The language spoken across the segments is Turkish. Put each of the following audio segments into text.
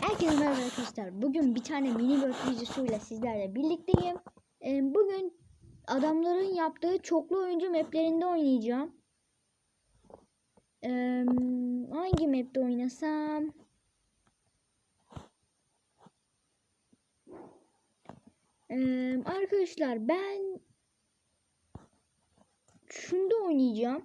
Herkese merhaba arkadaşlar. Bugün bir tane mini world videosuyla sizlerle birlikteyim. Bugün adamların yaptığı çoklu oyuncu maplerinde oynayacağım. Hangi mapte oynasam? Arkadaşlar ben şunda oynayacağım.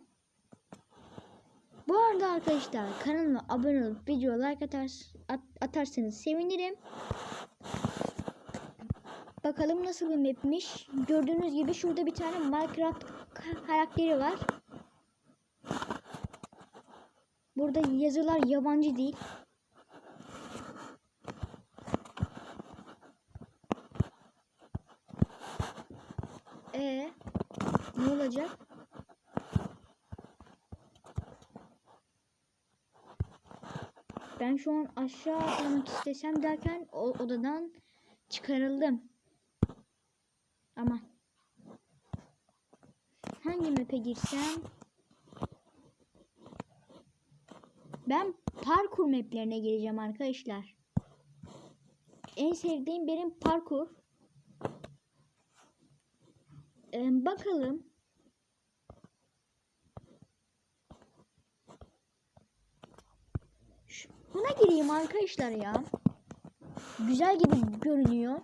Bu arada arkadaşlar kanalıma abone olup video like atar, at, atarsanız sevinirim. Bakalım nasıl bir mapmiş. Gördüğünüz gibi şurada bir tane Minecraft ka- karakteri var. Burada yazılar yabancı değil. E ne olacak? Ben şu an aşağı atlamak istesem derken o odadan çıkarıldım. Ama hangi map'e girsem? Ben parkur maplerine gireceğim arkadaşlar. En sevdiğim benim parkur. Ee, bakalım. Şu- Buna gireyim arkadaşlar ya. Güzel gibi görünüyor.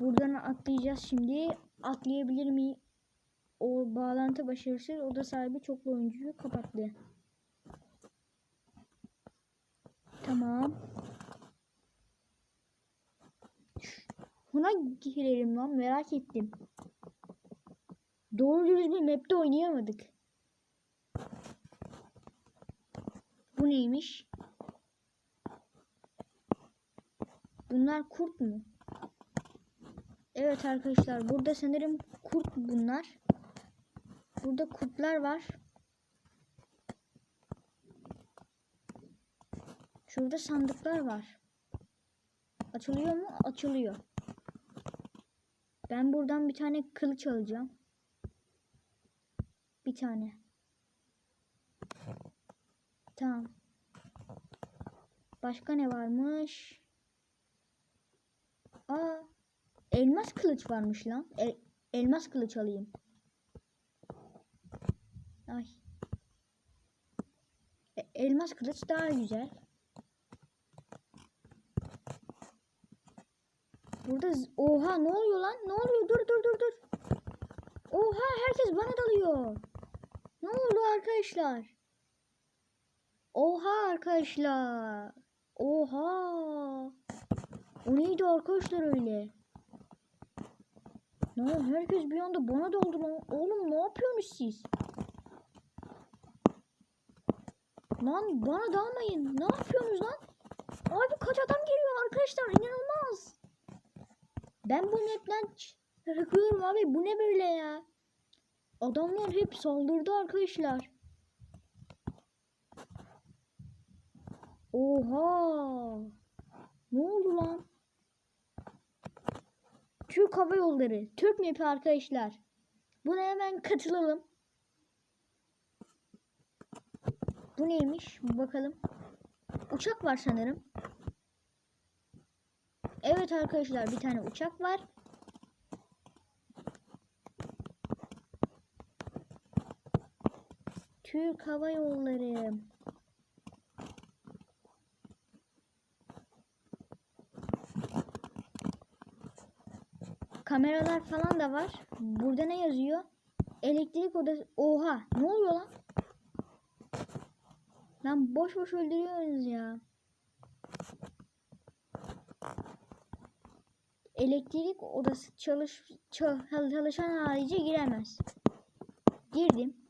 Buradan atlayacağız şimdi. Atlayabilir mi? O bağlantı başarısız. Oda sahibi çoklu oyuncuyu kapattı. Tamam. Buna girelim lan merak ettim. Doğru dürüst bir map'te oynayamadık. Bu neymiş? Bunlar kurt mu? Evet arkadaşlar burada sanırım kurt bunlar. Burada kurtlar var. Şurada sandıklar var. Açılıyor mu? Açılıyor. Ben buradan bir tane kılıç alacağım. Bir tane. Tamam. Başka ne varmış? Aa, elmas kılıç varmış lan. El- elmas kılıç alayım. Ay. E- elmas kılıç daha güzel. Burada oha ne oluyor lan? Ne oluyor? Dur dur dur dur. Oha herkes bana dalıyor. Ne oldu arkadaşlar? Oha arkadaşlar. Oha. O neydi arkadaşlar öyle? Ne herkes bir anda bana daldı lan. Oğlum ne yapıyorsunuz siz? Lan bana dalmayın. Ne yapıyorsunuz lan? Abi kaç adam geliyor arkadaşlar inanılmaz. Ben bu map'ten çıkıyorum abi. Bu ne böyle ya? Adamlar hep saldırdı arkadaşlar. Oha! Ne oldu lan? Türk Hava Yolları. Türk map'i arkadaşlar. Buna hemen katılalım. Bu neymiş? Bakalım. Uçak var sanırım. Evet arkadaşlar bir tane uçak var. Türk Hava Yolları. Kameralar falan da var. Burada ne yazıyor? Elektrik odası. Oha ne oluyor lan? Lan boş boş öldürüyoruz ya. Elektrik odası çalış çal- çalışan harici giremez. Girdim.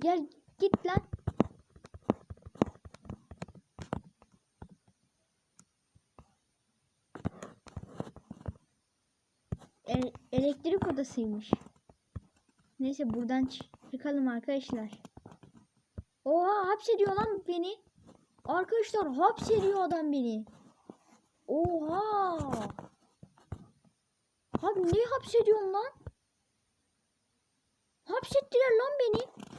Gel git lan. E- elektrik odasıymış. Neyse buradan çıkalım arkadaşlar. Oha hapsediyor lan beni. Arkadaşlar hapsediyor adam beni. Oha. Abi ne hapsediyorsun lan? Hapsettiler lan beni.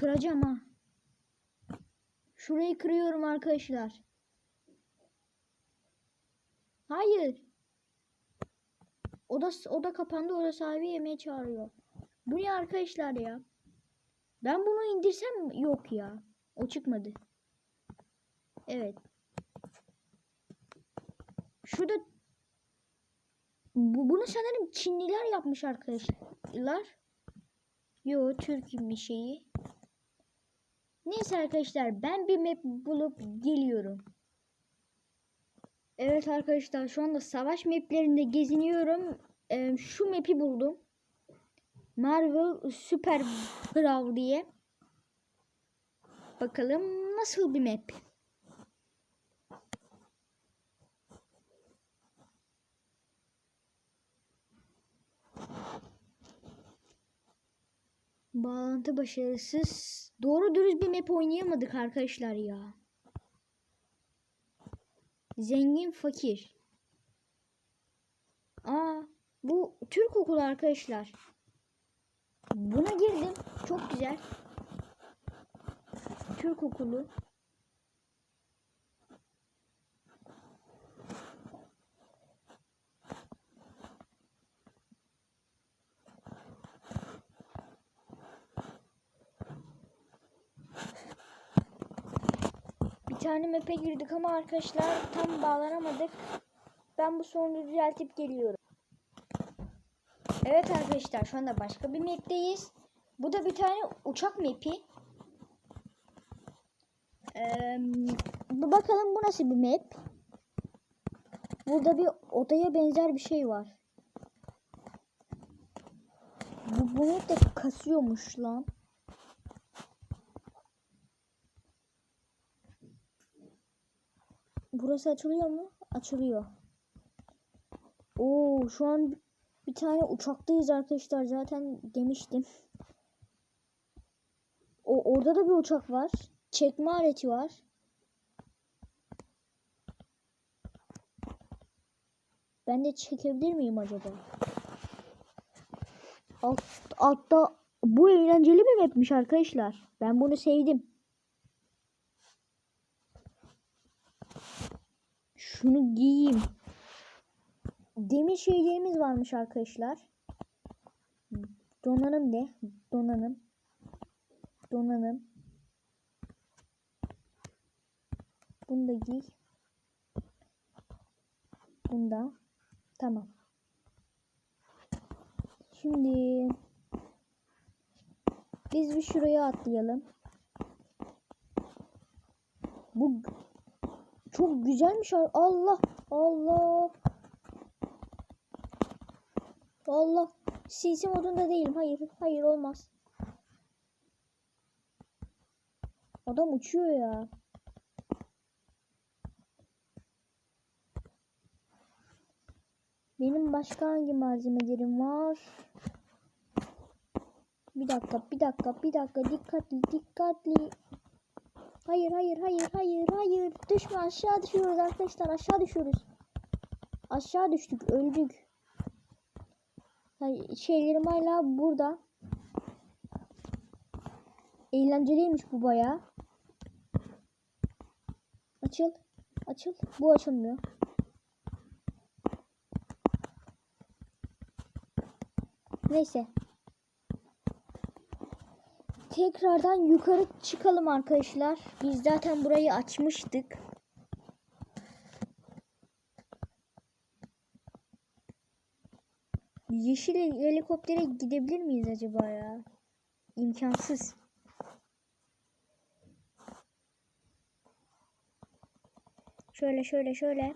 Kıracağım ha. Şurayı kırıyorum arkadaşlar. Hayır. Oda, oda kapandı. Oda sahibi yemeğe çağırıyor. Bu ne arkadaşlar ya? Ben bunu indirsem yok ya. O çıkmadı. Evet. Şurada bu, bunu sanırım Çinliler yapmış arkadaşlar. Yo Türk bir şeyi. Neyse arkadaşlar ben bir map bulup geliyorum. Evet arkadaşlar şu anda savaş maplerinde geziniyorum. Ee, şu map'i buldum. Marvel Super Brawl diye. Bakalım nasıl bir map. Bağlantı başarısız. Doğru dürüst bir map oynayamadık arkadaşlar ya. Zengin fakir. Aa, bu Türk okulu arkadaşlar. Buna girdim. Çok güzel. Türk okulu. Tane map'e girdik ama arkadaşlar tam bağlanamadık. Ben bu sorunu düzeltip geliyorum. Evet arkadaşlar şu anda başka bir map'teyiz. Bu da bir tane uçak map'i. Ee, bakalım bu nasıl bir map. Burada bir odaya benzer bir şey var. Bu, bu map de kasıyormuş lan. Burası açılıyor mu? Açılıyor. Oo şu an bir tane uçaktayız arkadaşlar. Zaten demiştim. O orada da bir uçak var. Çekme aleti var. Ben de çekebilir miyim acaba? Alt, altta bu eğlenceli bir mapmiş arkadaşlar. Ben bunu sevdim. Giyeyim. Demir şeylerimiz varmış arkadaşlar. Donanım ne? Donanım. Donanım. Bunu da giy. Bunda. Tamam. Şimdi biz bir şuraya atlayalım. Bu çok güzelmiş. Allah Allah. Allah. CC modunda değilim. Hayır. Hayır olmaz. Adam uçuyor ya. Benim başka hangi malzemelerim var? Bir dakika, bir dakika, bir dakika. Dikkatli, dikkatli. Hayır, hayır, hayır, hayır, hayır. Düşme aşağı düşüyoruz arkadaşlar. Aşağı düşüyoruz. Aşağı düştük, öldük. Hayır, şeylerim hala burada. Eğlenceliymiş bu baya. Açıl. Açıl. Bu açılmıyor. Neyse. Tekrardan yukarı çıkalım arkadaşlar. Biz zaten burayı açmıştık. Yeşil helikoptere gidebilir miyiz acaba ya? İmkansız. Şöyle şöyle şöyle.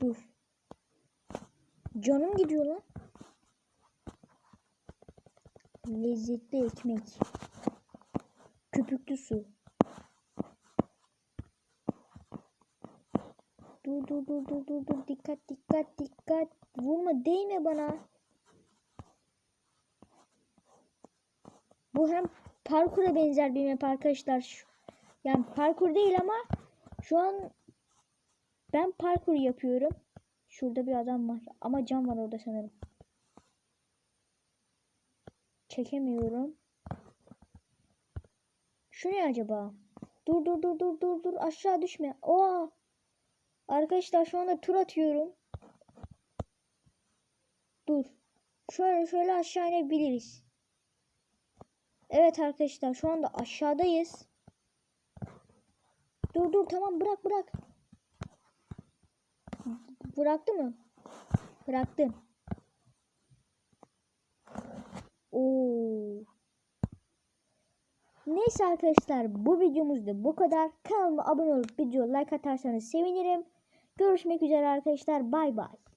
Dur. Canım gidiyor lan. Lezzetli ekmek. Köpüklü su. Dur dur dur dur dur dur dikkat dikkat dikkat. Vurma değme bana. Bu hem parkura benzer bir map arkadaşlar. Yani parkur değil ama şu an ben parkur yapıyorum. Şurada bir adam var. Ama cam var orada sanırım. Çekemiyorum. Şu ne acaba? Dur dur dur dur dur dur aşağı düşme. Oha. Arkadaşlar şu anda tur atıyorum. Dur. Şöyle şöyle aşağı inebiliriz. Evet arkadaşlar şu anda aşağıdayız. Dur dur tamam bırak bırak. Bıraktı mı? Bıraktım. Oo. Neyse arkadaşlar bu videomuz da bu kadar. Kanalıma abone olup video like atarsanız sevinirim. Görüşmek üzere arkadaşlar. Bay bay.